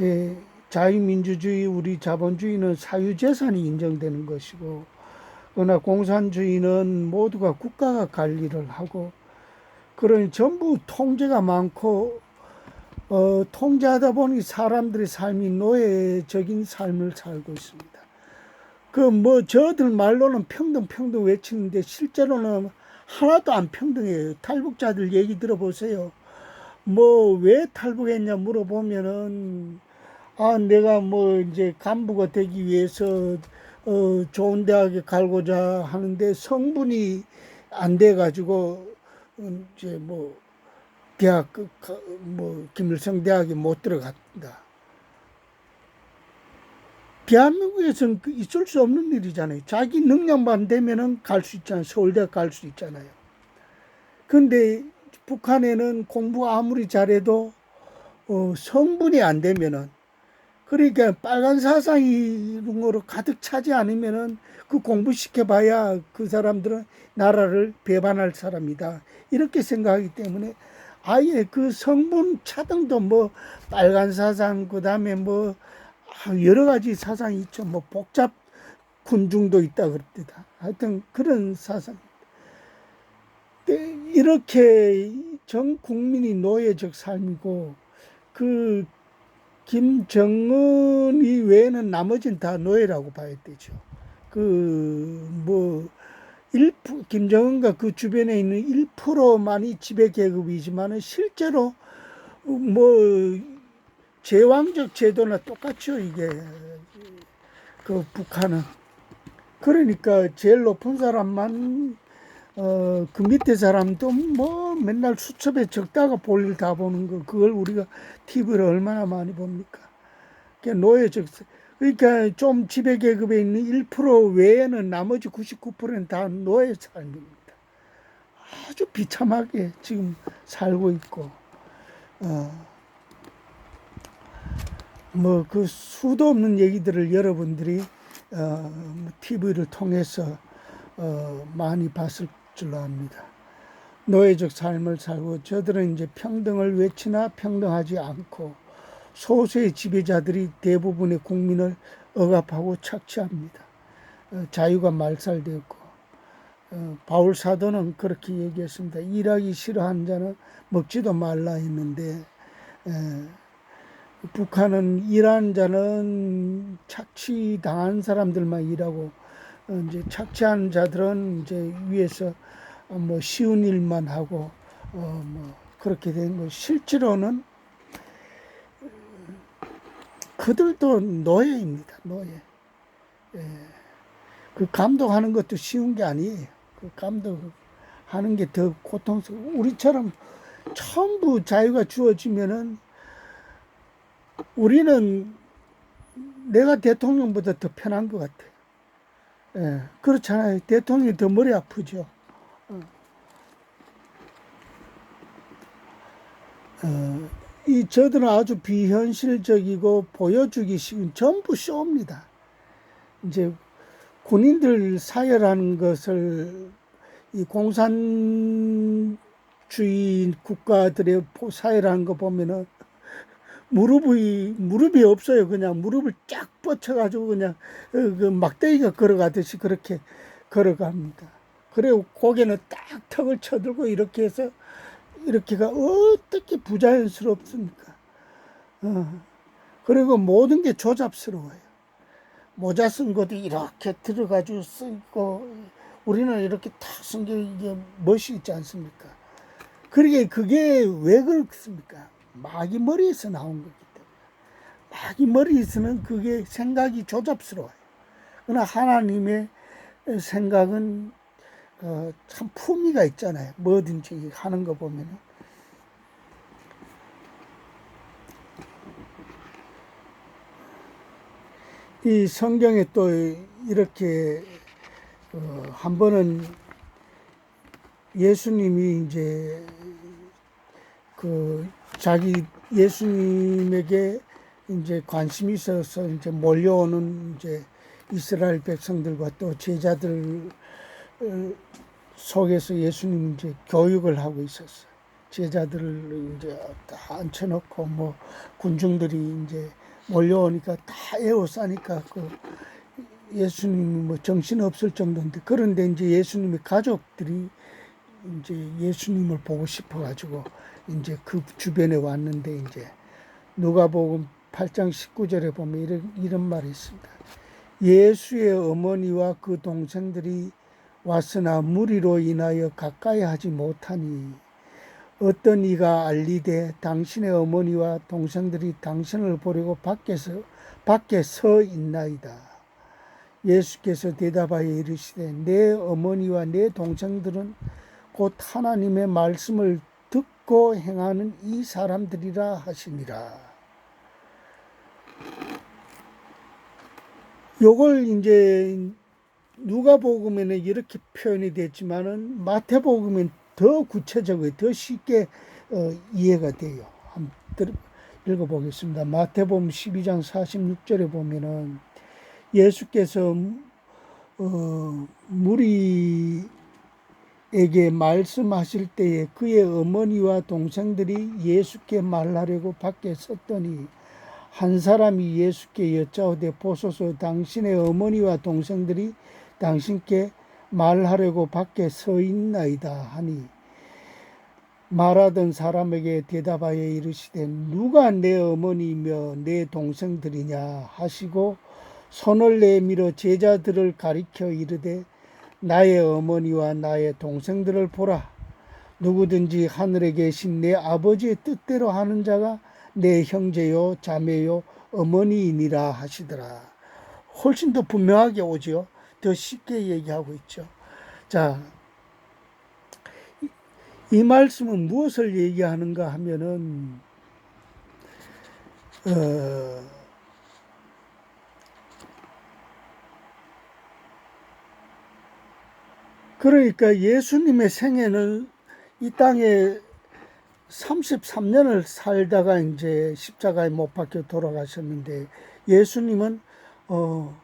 이제 자유민주주의 우리 자본주의는 사유재산이 인정되는 것이고 그러나 공산주의는 모두가 국가가 관리를 하고 그러니 전부 통제가 많고 어, 통제하다 보니 사람들의 삶이 노예적인 삶을 살고 있습니다. 그 뭐 저들 말로는 평등 평등 외치는데 실제로는 하나도 안 평등해요. 탈북자들 얘기 들어보세요. 뭐 왜 탈북했냐 물어보면은 아 내가 뭐 이제 간부가 되기 위해서 어 좋은 대학에 갈고자 하는데 성분이 안 돼 가지고 이제 뭐 대학 그 가- 뭐 김일성 대학에 못 들어갔다. 대한민국에서는 그 있을 수 없는 일이잖아요. 자기 능력만 되면은 갈 수 있잖아요. 서울대학 갈수 있잖아요. 근데 북한에는 공부 아무리 잘해도 어, 성분이 안 되면은 그러니까 빨간 사상으로 가득 차지 않으면은 그 공부 시켜봐야 그 사람들은 나라를 배반할 사람이다. 이렇게 생각하기 때문에 아예 그 성분 차등도 뭐 빨간 사상 그 다음에 뭐 아, 여러 가지 사상이 있죠. 뭐 복잡 군중도 있다 그럽니다. 하여튼 그런 사상 네, 이렇게 전 국민이 노예적 삶이고 그 김정은이 외에는 나머지는 다 노예라고 봐야 되죠. 그 뭐 1 김정은과 그 주변에 있는 1%만이 지배 계급이지만은 실제로 뭐 제왕적 제도나 똑같죠 이게 그 북한은 그러니까 제일 높은 사람만 어, 그 밑에 사람도 뭐 맨날 수첩에 적다가 볼 일 다 보는 거, 그걸 우리가 TV를 얼마나 많이 봅니까? 그게 노예적, 그러니까 좀 지배 계급에 있는 1% 외에는 나머지 99%는 다 노예 삶입니다. 아주 비참하게 지금 살고 있고, 어, 뭐그 수도 없는 얘기들을 여러분들이 어, TV를 통해서 어, 많이 봤을 줄로 압니다. 노예적 삶을 살고 저들은 이제 평등을 외치나 평등하지 않고 소수의 지배자들이 대부분의 국민을 억압하고 착취합니다. 어, 자유가 말살되었고 어, 바울 사도는 그렇게 얘기했습니다. 일하기 싫어하는 자는 먹지도 말라 했는데 에, 북한은 일하는 자는 착취당한 사람들만 일하고 어, 이제 착취한 자들은 이제 위에서 어, 뭐 쉬운 일만 하고 어 뭐 그렇게 된 거. 실제로는 그들도 노예입니다. 노예. 예. 그 감독하는 것도 쉬운 게 아니에요. 그 감독하는 게 더 고통스러워. 우리처럼 전부 자유가 주어지면은 우리는 내가 대통령보다 더 편한 것 같아요. 예, 그렇잖아요. 대통령이 더 머리 아프죠. 어. 어, 이 저들은 아주 비현실적이고 보여주기 쉬운 전부 쇼입니다. 이제 군인들 사열하는 것을 이 공산주의 국가들의 포- 사열하는 거 보면은 무릎이 무릎이 없어요. 그냥 무릎을 쫙 뻗쳐가지고 그냥 어, 그 막대기가 걸어가듯이 그렇게 걸어갑니다. 그리고 고개는 딱 턱을 쳐들고 이렇게 해서 이렇게가 어떻게 부자연스럽습니까? 어. 그리고 모든 게 조잡스러워요. 모자 쓴 것도 이렇게 들어가지고 쓰고 우리는 이렇게 탁쓴게 이게 멋이 있지 않습니까? 그러게 그게 왜 그렇습니까? 마귀 머리에서 나온 거기 때문에 마귀 머리에서는 그게 생각이 조잡스러워요. 그러나 하나님의 생각은 어, 참 품위가 있잖아요. 뭐든지 하는 거 보면은. 이 성경에 또 이렇게 어, 한 번은 예수님이 이제 그 자기 예수님에게 이제 관심이 있어서 이제 몰려오는 이제 이스라엘 백성들과 또 제자들 어, 속에서 예수님 이제 교육을 하고 있었어요. 제자들을 이제 다 앉혀놓고 뭐 군중들이 이제 몰려오니까 다 에워싸니까 그 예수님이 뭐 정신 없을 정도인데 그런데 이제 예수님의 가족들이 이제 예수님을 보고 싶어 가지고 이제 그 주변에 왔는데 이제 누가복음 8장 19절에 보면 이런 이런 말이 있습니다. 예수의 어머니와 그 동생들이 왔으나 무리로 인하여 가까이 하지 못하니 어떤 이가 알리되 당신의 어머니와 동생들이 당신을 보려고 밖에서 밖에 서 있나이다. 예수께서 대답하여 이르시되 내 어머니와 내 동생들은 곧 하나님의 말씀을 듣고 행하는 이 사람들이라 하시니라. 요걸 이제 누가복음에는 이렇게 표현이 됐지만은 마태복음엔 더 구체적으로 더 쉽게 어, 이해가 돼요. 한번 들- 읽어보겠습니다. 마태복음 12장 46절에 보면은 예수께서 어, 무리 에게 말씀하실 때에 그의 어머니와 동생들이 예수께 말하려고 밖에 섰더니 한 사람이 예수께 여짜오되 보소서 당신의 어머니와 동생들이 당신께 말하려고 밖에 서 있나이다 하니 말하던 사람에게 대답하여 이르시되 누가 내 어머니며 내 동생들이냐 하시고 손을 내밀어 제자들을 가리켜 이르되 나의 어머니와 나의 동생들을 보라 누구든지 하늘에 계신 내 아버지의 뜻대로 하는 자가 내 형제요 자매요 어머니이니라 하시더라. 훨씬 더 분명하게 오지요. 더 쉽게 얘기하고 있죠. 자, 이, 이 말씀은 무엇을 얘기하는가 하면은 어, 그러니까 예수님의 생애는 이 땅에 33년을 살다가 이제 십자가에 못 박혀 돌아가셨는데 예수님은 어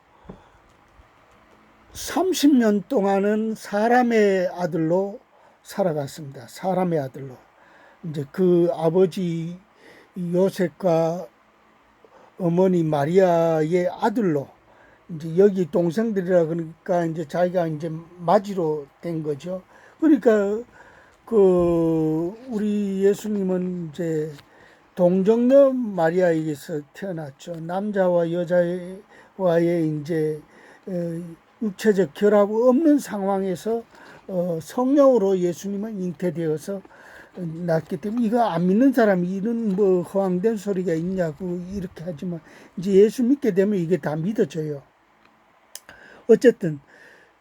30년 동안은 사람의 아들로 살아갔습니다. 사람의 아들로. 이제 그 아버지 요셉과 어머니 마리아의 아들로 이제 여기 동생들이라 그러니까 이제 자기가 이제 맞이로 된 거죠. 그러니까 그 우리 예수님은 이제 동정녀 마리아에게서 태어났죠. 남자와 여자와의 이제 어, 육체적 결합 없는 상황에서 어, 성령으로 예수님은 잉태되어서 낳기 때문에 이거 안 믿는 사람이 이런 뭐 허황된 소리가 있냐고 이렇게 하지만 이제 예수 믿게 되면 이게 다 믿어져요. 어쨌든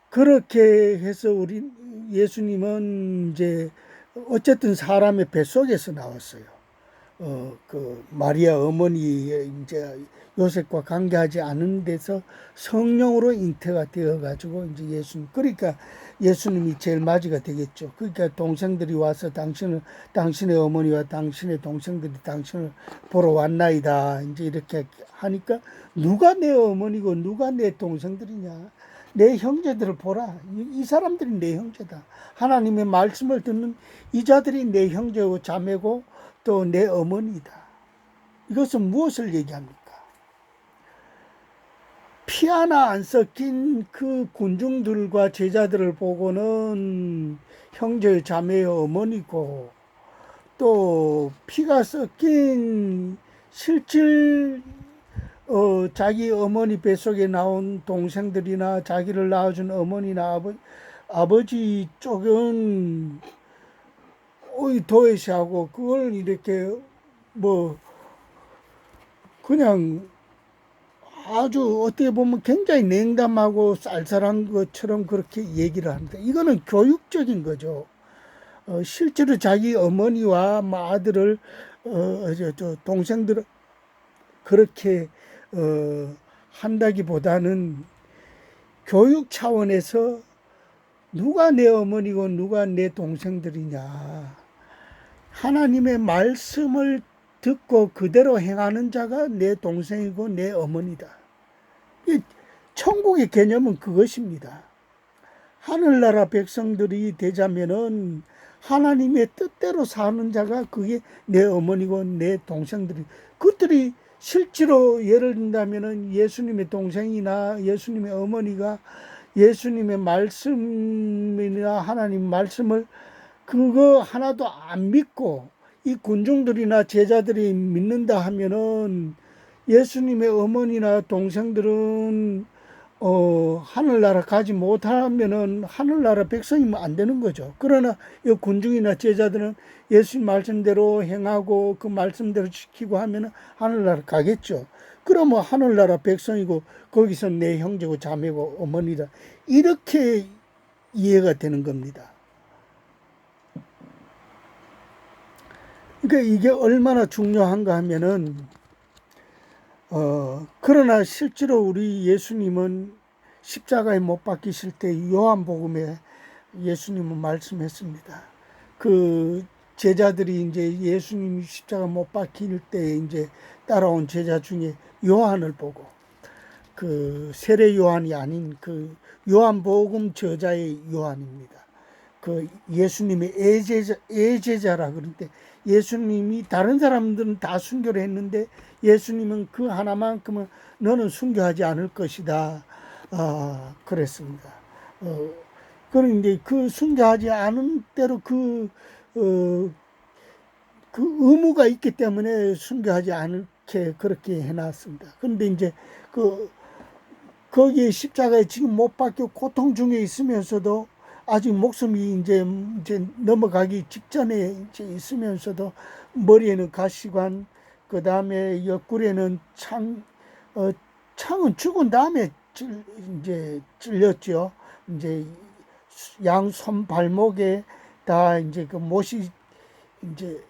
그렇게 해서 우리 예수님은 이제 어쨌든 사람의 뱃속에서 나왔어요. 어, 그 마리아 어머니의 이제 요셉과 관계하지 않은 데서 성령으로 잉태가 되어 가지고 이제 예수님 그러니까 예수님이 제일 맞이가 되겠죠. 그러니까 동생들이 와서 당신을 당신의 어머니와 당신의 동생들이 당신을 보러 왔나이다. 이제 이렇게 하니까 누가 내 어머니고 누가 내 동생들이냐? 내 형제들을 보라. 이, 이 사람들이 내 형제다. 하나님의 말씀을 듣는 이 자들이 내 형제고 자매고 또 내 어머니다. 이것은 무엇을 얘기합니까? 피 하나 안 섞인 그 군중들과 제자들을 보고는 형제 자매의 어머니고 또 피가 섞인 실질 어, 자기 어머니 뱃속에 나온 동생들이나 자기를 낳아준 어머니나 아버, 아버지 쪽은 어이 도외시하고 그걸 이렇게 뭐 그냥 아주 어떻게 보면 굉장히 냉담하고 쌀쌀한 것처럼 그렇게 얘기를 합니다. 이거는 교육적인 거죠. 어, 실제로 자기 어머니와 뭐 아들을 어, 저, 저 동생들을 그렇게 어, 한다기보다는 교육 차원에서 누가 내 어머니고 누가 내 동생들이냐. 하나님의 말씀을 듣고 그대로 행하는 자가 내 동생이고 내 어머니다. 이 천국의 개념은 그것입니다. 하늘나라 백성들이 되자면은 하나님의 뜻대로 사는 자가 그게 내 어머니고 내 동생들이 그들이 실제로 예를 든다면은 예수님의 동생이나 예수님의 어머니가 예수님의 말씀이나 하나님 말씀을 그거 하나도 안 믿고 이 군중들이나 제자들이 믿는다 하면은 예수님의 어머니나 동생들은 어 하늘나라 가지 못하면은 하늘나라 백성이면 안 되는 거죠. 그러나 이 군중이나 제자들은 예수님 말씀대로 행하고 그 말씀대로 지키고 하면은 하늘나라 가겠죠. 그러면 하늘나라 백성이고 거기서 내 형제고 자매고 어머니다 이렇게 이해가 되는 겁니다. 그러니까 이게 얼마나 중요한가 하면은 어 그러나 실제로 우리 예수님은 십자가에 못 박히실 때 요한복음에 예수님은 말씀했습니다. 그 제자들이 이제 예수님 십자가 못 박힐 때 이제 따라온 제자 중에 요한을 보고 그 세례 요한이 아닌 그 요한복음 저자의 요한입니다. 그 예수님의 애제자 애제자라 그런데 예수님이 다른 사람들은 다 순교를 했는데 예수님은 그 하나만큼은 너는 순교하지 않을 것이다. 아, 그랬습니다. 어, 그런데 그 순교하지 않은 대로 그, 어, 그 의무가 있기 때문에 순교하지 않게 그렇게 해놨습니다. 그런데 이제 그, 거기에 십자가에 지금 못 박혀 고통 중에 있으면서도 아직 목숨이 이제, 이제 넘어가기 직전에 이제 있으면서도 머리에는 가시관, 그 다음에 옆구리에는 창, 어, 창은 죽은 다음에 찔, 이제 찔렸죠. 이제 양 손 발목에 다 이제 그 못이 이제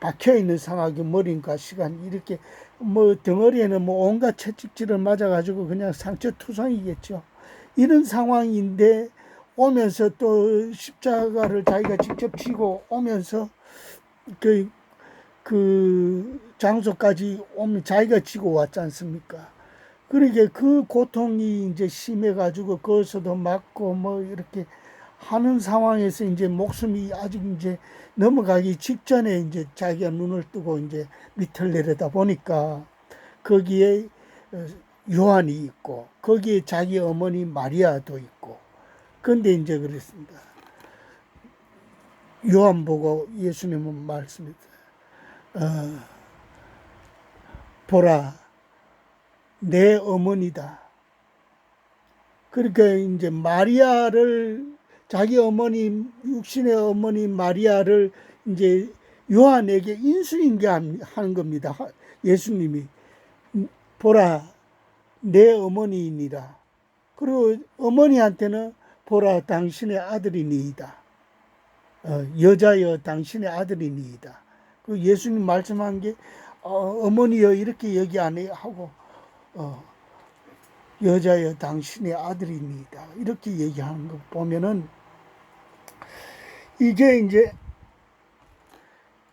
박혀 있는 상황이 머리인가 시간 이렇게 뭐 덩어리에는 뭐 온갖 채찍질을 맞아 가지고 그냥 상처 투성이겠죠. 이런 상황인데 오면서 또 십자가를 자기가 직접 지고 오면서 그, 그 장소까지 오면 자기가 지고 왔지 않습니까? 그러게 그 고통이 이제 심해가지고 거기서도 맞고 뭐 이렇게 하는 상황에서 이제 목숨이 아직 이제 넘어가기 직전에 이제 자기가 눈을 뜨고 이제 밑을 내려다 보니까 거기에 어, 요한이 있고 거기에 자기 어머니 마리아도 있고 근데 이제 그랬습니다. 요한 보고 예수님은 말씀했다. 어, 보라, 내 어머니다. 그러니까 이제 마리아를 자기 어머니 육신의 어머니 마리아를 이제 요한에게 인수인계하는 겁니다. 예수님이 보라 내 어머니이니라. 그리고 어머니한테는 보라 당신의 아들이니이다. 어, 여자여 당신의 아들이니이다. 그 예수님 말씀한 게 어, 어머니여 이렇게 얘기 안 해 하고 어, 여자여 당신의 아들이니이다. 이렇게 얘기하는 거 보면은 이게 이제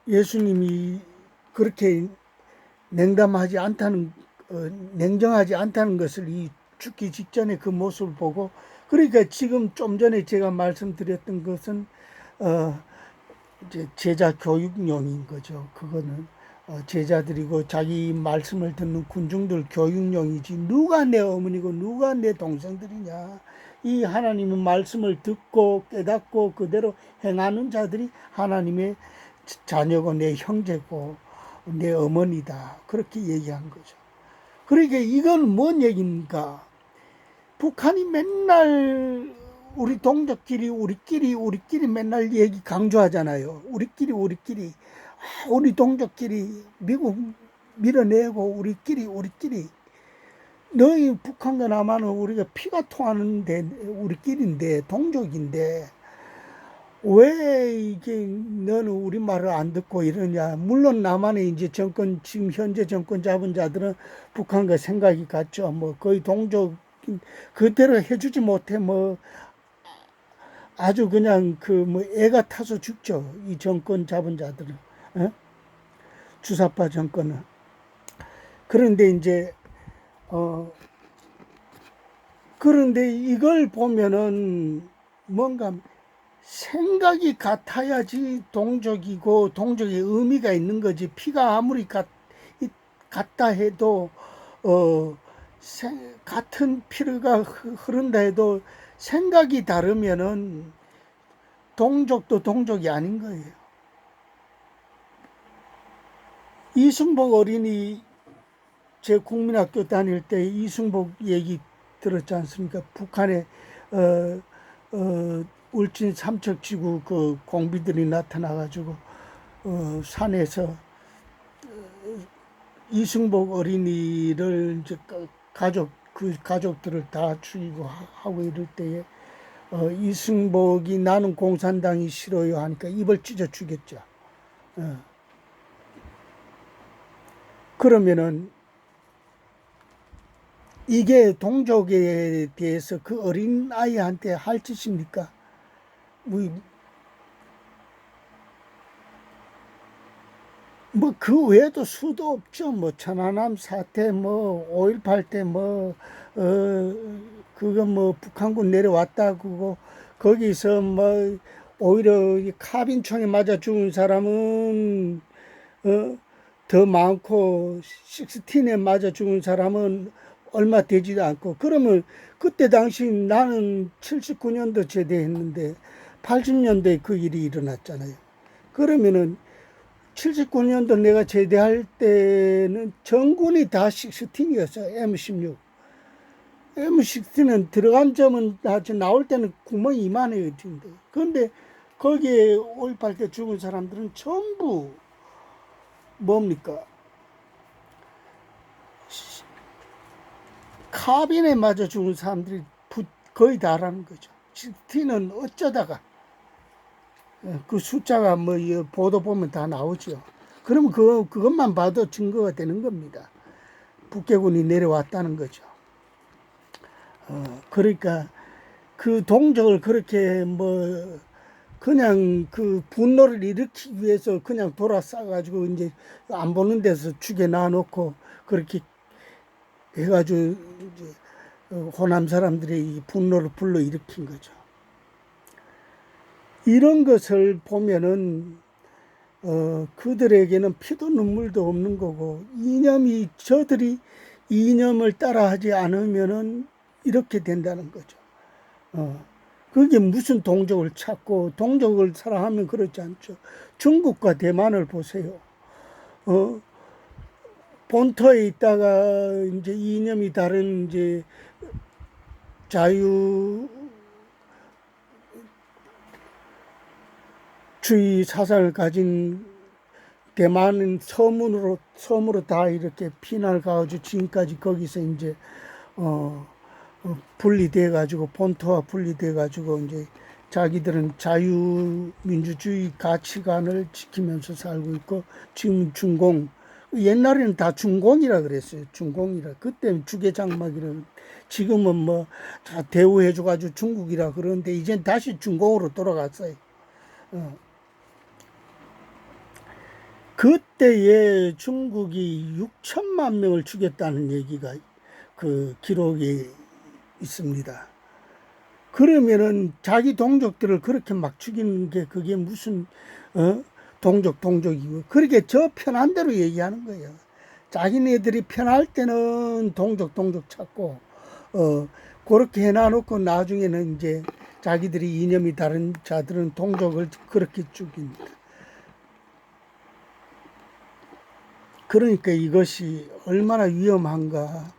예수님이 그렇게 냉담하지 않다는 어, 냉정하지 않다는 것을 이 죽기 직전에 그 모습을 보고 그러니까 지금 좀 전에 제가 말씀드렸던 것은 어 이제 제자 교육용인 거죠. 그거는 어 제자들이고 자기 말씀을 듣는 군중들 교육용이지 누가 내 어머니고 누가 내 동생들이냐. 이 하나님의 말씀을 듣고 깨닫고 그대로 행하는 자들이 하나님의 자녀고 내 형제고 내 어머니다. 그렇게 얘기한 거죠. 그러니까 이건 뭔 얘기입니까? 북한이 맨날 우리 동족끼리 우리끼리 우리끼리 맨날 얘기 강조하잖아요. 우리끼리 우리끼리. 아, 우리 동족끼리 미국 밀어내고 우리끼리 우리끼리. 너희 북한과 남한은 우리가 피가 통하는데 우리끼리인데 동족인데 왜 이게 너는 우리 말을 안 듣고 이러냐? 물론 남한의 이제 정권 지금 현재 정권 잡은 자들은 북한과 생각이 같죠. 뭐 거의 동족 그대로 해주지 못해 뭐 아주 그냥 그 뭐 애가 타서 죽죠. 이 정권 잡은 자들은. 어? 주사파 정권은. 그런데 이제 어 그런데 이걸 보면은 뭔가 생각이 같아야지 동족이고 동족의 의미가 있는 거지. 피가 아무리 같 같다 해도 어 생- 같은 피르가 흐- 흐른다 해도 생각이 다르면은 동족도 동족이 아닌 거예요. 이승복 어린이 제 국민학교 다닐 때 이승복 얘기 들었지 않습니까? 북한에 어, 어, 울진 삼척지구 그 공비들이 나타나가지고 어, 산에서 어, 이승복 어린이를 이제 가- 가족 그 가족들을 다 죽이고 하- 하고 이럴 때에 어, 이승복이 나는 공산당이 싫어요 하니까 입을 찢어 죽였죠. 어. 그러면은 이게 동족에 대해서 그 어린 아이한테 할 짓입니까? 뭐 뭐 그 외에도 수도 없죠. 뭐 천안함 사태, 뭐5.18 때 뭐 어 그거 뭐 북한군 내려왔다 그거 거기서 뭐 오히려 이 카빈총에 맞아 죽은 사람은 어더 많고 식스틴에 맞아 죽은 사람은 얼마 되지도 않고 그러면 그때 당시 나는 79년도 제대했는데 80년도에 그 일이 일어났잖아요. 그러면은 79년도 내가 제대할 때는 전군이 다 16이었어요. M16. M16는 들어간 점은 다 나올 때는 구멍이 이만해요. 그런데 거기에 5.18때 죽은 사람들은 전부 뭡니까? 카빈에 맞아 죽은 사람들이 부- 거의 다라는 거죠. 16는 어쩌다가 예, 그 숫자가 뭐이 보도 보면 다 나오죠. 그러면 그 그것만 봐도 증거가 되는 겁니다. 북괴군이 내려왔다는 거죠. 어, 그러니까 그 동족을 그렇게 뭐 그냥 그 분노를 일으키기 위해서 그냥 돌아싸 가지고 이제 안 보는 데서 죽여 놔놓고 그렇게 해가지고 이제 어, 호남 사람들의 이 분노를 불러 일으킨 거죠. 이런 것을 보면은 어, 그들에게는 피도 눈물도 없는 거고 이념이 저들이 이념을 따라하지 않으면은 이렇게 된다는 거죠. 어, 그게 무슨 동족을 찾고 동족을 사랑하면 그렇지 않죠. 중국과 대만을 보세요. 어, 본토에 있다가 이제 이념이 다른 이제 자유 주의 사상을 가진 대만은 서문으로 섬으로 다 이렇게 피난을 가가지고 지금까지 거기서 이제 어, 어 분리돼 가지고 본토와 분리돼 가지고 이제 자기들은 자유민주주의 가치관을 지키면서 살고 있고 지금 중공 옛날에는 다 중공이라 그랬어요 중공이라 그때는 주계장막이라 지금은 뭐 다 대우해줘가지고 중국이라 그러는데 이젠 다시 중공으로 돌아갔어요. 어. 그때에 중국이 6천만 명을 죽였다는 얘기가 그 기록에 있습니다. 그러면은 자기 동족들을 그렇게 막 죽이는 게 그게 무슨 어? 동족 동족이고 그렇게 저 편한 대로 얘기하는 거예요. 자기네들이 편할 때는 동족 동족 찾고 어 그렇게 해놔놓고 나중에는 이제 자기들이 이념이 다른 자들은 동족을 그렇게 죽입니다. 그러니까 이것이 얼마나 위험한가.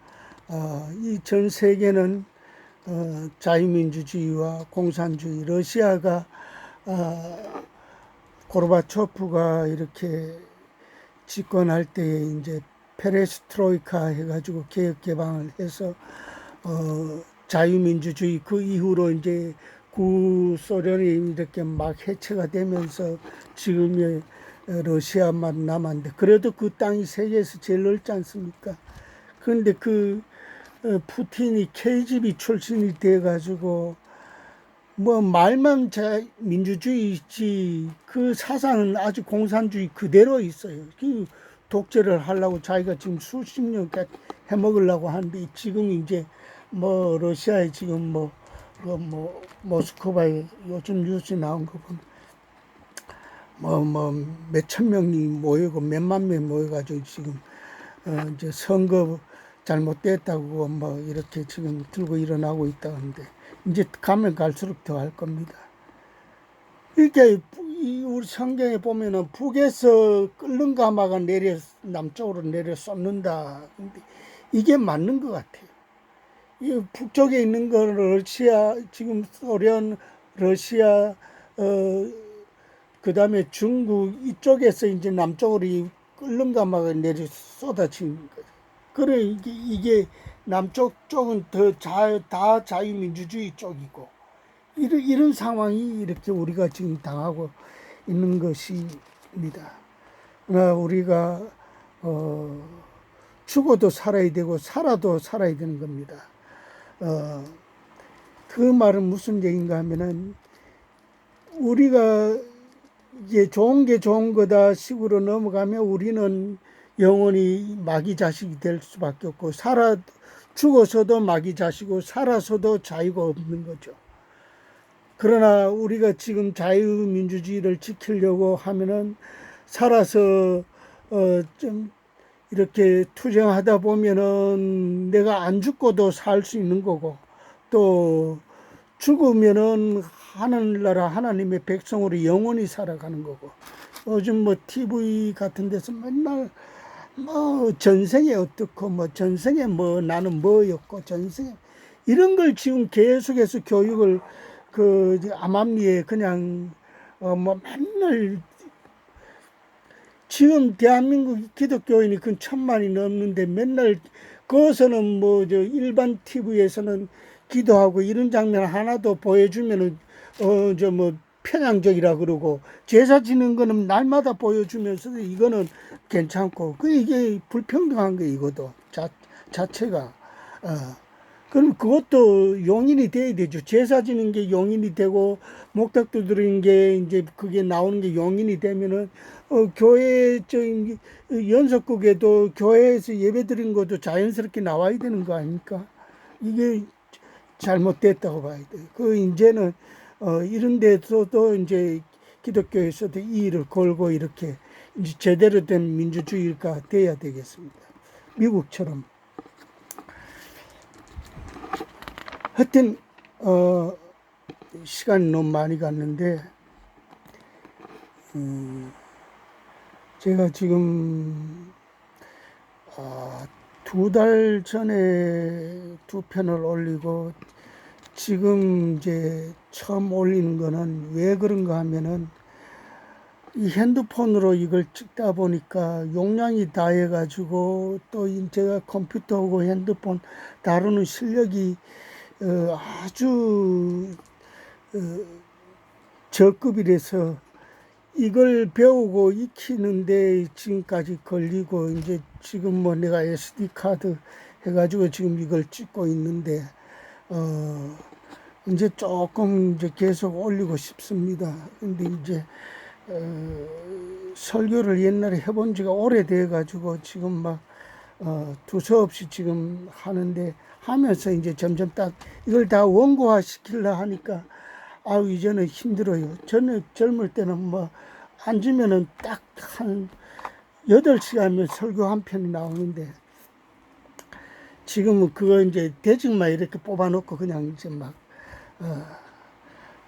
어, 이전 세계는 어, 자유민주주의와 공산주의, 러시아가 어, 고르바초프가 이렇게 집권할 때 이제 페레스트로이카 해가지고 개혁 개방을 해서 어, 자유민주주의 그 이후로 이제 구소련이 이렇게 막 해체가 되면서 지금의 러시아만 남았는데 그래도 그 땅이 세계에서 제일 넓지 않습니까? 그런데 그 어, 푸틴이 KGB 출신이 돼가지고 뭐 말만 자 민주주의지 그 사상은 아주 공산주의 그대로 있어요. 그 독재를 하려고 자기가 지금 수십 년까지 해먹으려고 하는데 지금 이제 뭐 러시아에 지금 뭐, 그뭐 모스크바에 요즘 뉴스 나온 거 보면 뭐 뭐 몇천 명이 모이고 몇만 명이 모여가지고 지금 어, 이제 선거 잘못됐다고 뭐 이렇게 지금 들고 일어나고 있다는데 이제 가면 갈수록 더 할 겁니다. 이렇게 부- 이 우리 성경에 보면은 북에서 끓는 가마가 내려 남쪽으로 내려 쏟는다. 이게 맞는 것 같아요. 이 북쪽에 있는 거 러시아 지금 소련, 러시아 어 그 다음에 중국 이쪽에서 이제 남쪽으로 이 끓는 가마가 내려 쏟아지는 거죠. 그래 이게 이게 남쪽 쪽은 더 자, 다 자유민주주의 쪽이고 이런 이런 상황이 이렇게 우리가 지금 당하고 있는 것입니다. 그러나 우리가 어, 죽어도 살아야 되고 살아도 살아야 되는 겁니다. 어, 그 말은 무슨 얘기인가 하면은 우리가 이게 좋은 게 좋은 거다 식으로 넘어가면 우리는 영원히 마귀 자식이 될 수밖에 없고 살아 죽어서도 마귀 자식이고 살아서도 자유가 없는 거죠. 그러나 우리가 지금 자유민주주의를 지키려고 하면은 살아서 어 좀 이렇게 투쟁하다 보면은 내가 안 죽고도 살 수 있는 거고 또 죽으면은 하늘나라 하나님의 백성으로 영원히 살아가는 거고 요즘 뭐 TV 같은 데서 맨날 뭐 전생에 어떻고 뭐 전생에 뭐 나는 뭐였고 전생에 이런 걸 지금 계속해서 교육을 그 암암리에 그냥 어 뭐 맨날 지금 대한민국 기독교인이 근 천만이 넘는데 맨날 거기서는 뭐 저 일반 TV에서는 기도하고 이런 장면 하나도 보여주면은 어 저 뭐 편향적이라 그러고 제사 지는 거는 날마다 보여주면서 이거는 괜찮고 그 이게 불평등한 거 이거도 자 자체가 어 그럼 그것도 용인이 돼야 되죠. 제사 지는 게 용인이 되고 목탁도 드리는 게 이제 그게 나오는 게 용인이 되면은 어 교회 저 연석국에도 교회에서 예배 드린 것도 자연스럽게 나와야 되는 거 아닙니까? 이게 잘못됐다고 봐야 돼요. 그 이제는 어 이런 데서도 이제 기독교에서도 이 일을 걸고 이렇게 이제 제대로 된 민주주의가 돼야 되겠습니다. 미국처럼. 하여튼 어 시간이 너무 많이 갔는데 음 제가 지금 아, 두 달 전에 두 편을 올리고 지금 이제 처음 올리는 거는 왜 그런가 하면은 이 핸드폰으로 이걸 찍다 보니까 용량이 다해가지고 또이 제가 컴퓨터하고 핸드폰 다루는 실력이 어, 아주 어, 저급이라서 이걸 배우고 익히는데 지금까지 걸리고 이제 지금 뭐 내가 SD 카드 해가지고 지금 이걸 찍고 있는데 어 이제 조금 이제 계속 올리고 싶습니다. 근데 이제 어, 설교를 옛날에 해본 지가 오래돼 가지고 지금 막 어, 두서없이 지금 하는데 하면서 이제 점점 딱 이걸 다 원고화 시키려 하니까 아우 이제는 힘들어요. 저는 젊을 때는 뭐 앉으면은 딱 한 여덟 시간이면 설교 한 편이 나오는데 지금은 그거 이제 대직만 이렇게 뽑아놓고 그냥 이제 막 어,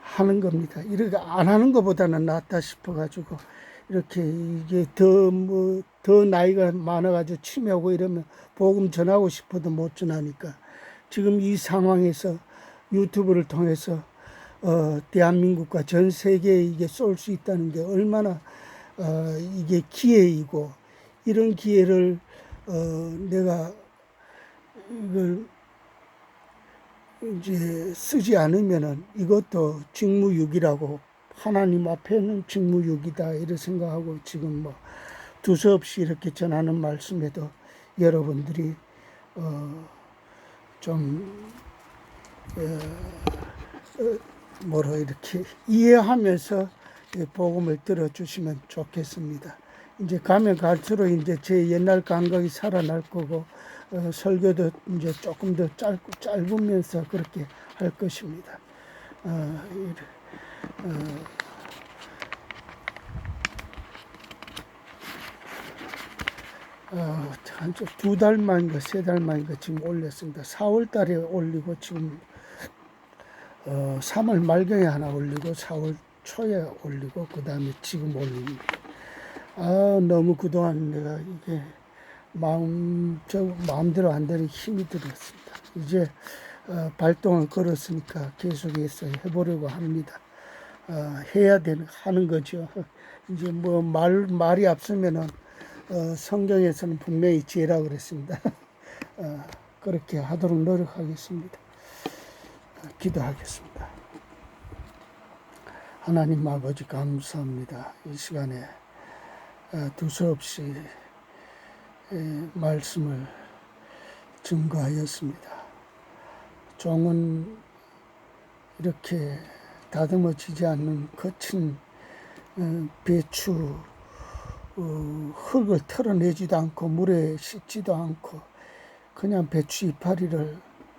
하는 겁니다. 이렇게 안 하는 것보다는 낫다 싶어가지고 이렇게 이게 더 뭐 더 나이가 많아가지고 치매하고 이러면 복음 전하고 싶어도 못 전하니까 지금 이 상황에서 유튜브를 통해서 어, 대한민국과 전 세계에 이게 쏠 수 있다는 게 얼마나 어, 이게 기회이고 이런 기회를 어, 내가 이걸 이제 쓰지 않으면은 이것도 직무유기라고 하나님 앞에는 직무유기다 이렇게 생각하고 지금 뭐 두서없이 이렇게 전하는 말씀에도 여러분들이 어좀 어, 뭐라 이렇게 이해하면서 이 복음을 들어주시면 좋겠습니다. 이제 가면 갈수록 이제 제 옛날 감각이 살아날 거고 어, 설교도 이제 조금 더 짧고 짧으면서 그렇게 할 것입니다. 어, 어, 어, 두달 만인가 세 달 만인가 지금 올렸습니다. 4월 달에 올리고 지금 어, 3월 말경에 하나 올리고 4월 초에 올리고 그 다음에 지금 올립니다. 아 너무 그동안 내가 이게 마음 저 마음대로 안 되는 힘이 들었습니다. 이제 어, 발동을 걸었으니까 계속해서 해보려고 합니다. 어, 해야 되는 하는 거죠. 이제 뭐 말 말이 앞서면은 어, 성경에서는 분명히 지혜라 그랬습니다. 어, 그렇게 하도록 노력하겠습니다. 어, 기도하겠습니다. 하나님 아버지 감사합니다. 이 시간에 어, 두서없이 에, 말씀을 증거하였습니다. 종은 이렇게 다듬어지지 않는 거친 어, 배추 어, 흙을 털어내지도 않고 물에 씻지도 않고 그냥 배추 이파리를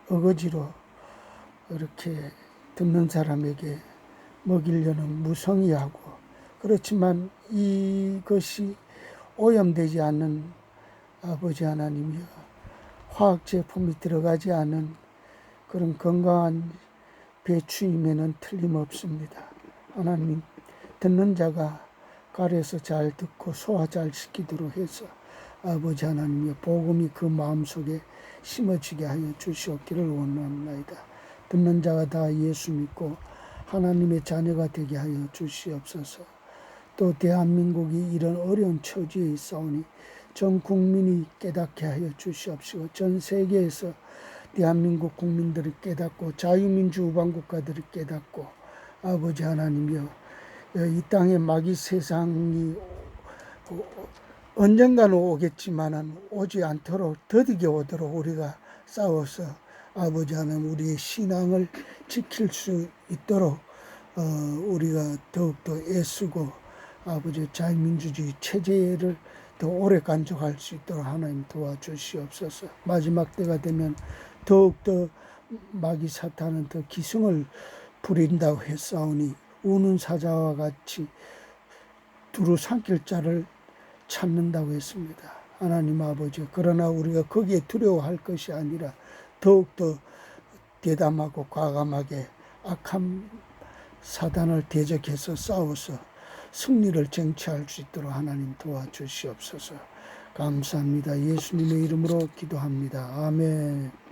어거지로 이렇게 듣는 사람에게 먹이려는 무성의하고 그렇지만 이것이 오염되지 않는 아버지 하나님이여 화학 제품이 들어가지 않은 그런 건강한 배추임에는 틀림없습니다. 하나님 듣는 자가 가려서 잘 듣고 소화 잘 시키도록 해서 아버지 하나님의 복음이 그 마음속에 심어지게 하여 주시옵기를 원합니다. 듣는 자가 다 예수 믿고 하나님의 자녀가 되게 하여 주시옵소서. 또 대한민국이 이런 어려운 처지에 있사오니 전 국민이 깨닫게 하여 주시옵시고 전 세계에서 대한민국 국민들이 깨닫고 자유민주 우방국가들이 깨닫고 아버지 하나님이여 이 땅에 마귀 세상이 언젠가는 오겠지만은 오지 않도록 더디게 오도록 우리가 싸워서 아버지 하나님 우리의 신앙을 지킬 수 있도록 어, 우리가 더욱더 애쓰고 아버지 자유민주주의 체제를 더 오래 간직할 수 있도록 하나님 도와주시옵소서. 마지막 때가 되면 더욱더 마귀 사탄은 더 기승을 부린다고 했사오니 우는 사자와 같이 두루 삼킬 자를 찾는다고 했습니다. 하나님 아버지 그러나 우리가 거기에 두려워할 것이 아니라 더욱더 대담하고 과감하게 악한 사단을 대적해서 싸워서 승리를 쟁취할 수 있도록 하나님 도와주시옵소서. 감사합니다. 예수님의 이름으로 기도합니다. 아멘.